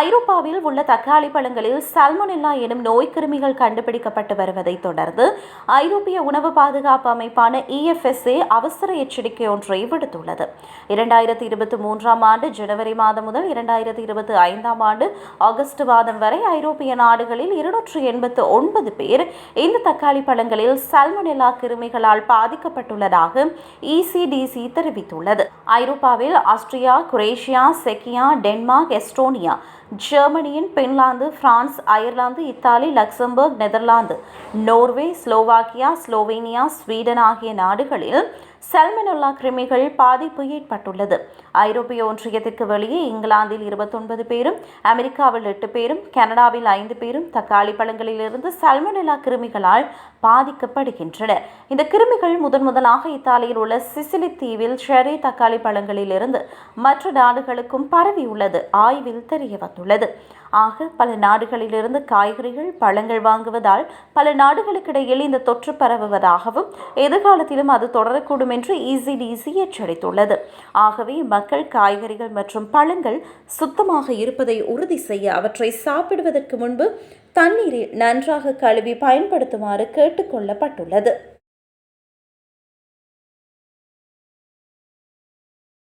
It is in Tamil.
ஐரோப்பாவில் உள்ள தக்காளி பழங்களில் சல்மொனெல்லா எனும் நோய் கிருமிகள் கண்டுபிடிக்கப்பட்டு வருவதை தொடர்ந்து ஐரோப்பிய உணவு பாதுகாப்பு அமைப்பான இஎஃப்எஸ்ஏ அவசர எச்சரிக்கை ஒன்றை விடுத்துள்ளது. இரண்டாயிரத்தி இருபத்தி மூன்றாம் ஆண்டு ஜனவரி மாதம் முதல் இரண்டாயிரத்தி இருபத்தி ஐந்தாம் ஆண்டு ஆகஸ்ட் மாதம் வரை ஐரோப்பிய நாடுகளில் இருநூற்று எண்பத்து ஒன்பது பேர் இந்த தக்காளி பழங்களில் சல்மொனெல்லா கிருமிகளால் பாதிக்கப்பட்டுள்ளதாக இசிடிசி தெரிவித்துள்ளது. ஐரோப்பாவில் ஆஸ்திரியா குரேஷியா செக்கியா டென்மார்க் எஸ்டோனியா ஜெர்மனியின் Finland France Ireland Italy Luxembourg Netherlands Norway Slovakia Slovenia Sweden ஆகிய நாடுகளில் சல்மனோல்லா கிருமிகள் பாதிப்பு ஏற்பட்டுள்ளது. ஐரோப்பிய ஒன்றியத்திற்கு வெளியே இங்கிலாந்தில் இருபத்தொன்பது பேரும் அமெரிக்காவில் எட்டு பேரும் கனடாவில் ஐந்து பேரும் தக்காளி பழங்களிலிருந்து சல்மனோல்லா கிருமிகளால் பாதிக்கப்படுகின்றனர். இந்த கிருமிகள் முதன் முதலாக இத்தாலியில் உள்ள சிசிலி தீவில் ஷெரி தக்காளி பழங்களிலிருந்து மற்ற நாடுகளுக்கும் பரவியுள்ளது ஆய்வில் தெரிய வந்துள்ளது ஆக பல நாடுகளிலிருந்து காய்கறிகள் பழங்கள் வாங்குவதால் பல நாடுகளுக்கிடையில் இந்த தொற்று பரவுவதாகவும் எதிர்காலத்திலும் அது தொடரக்கூடும் என்று இசிடிசி எச்சரித்துள்ளது ஆகவே மக்கள் காய்கறிகள் மற்றும் பழங்கள் சுத்தமாக இருப்பதை உறுதி செய்ய அவற்றை சாப்பிடுவதற்கு முன்பு தண்ணீரில் நன்றாக கழுவி பயன்படுத்துமாறு கேட்டுக்கொள்ளப்பட்டுள்ளது.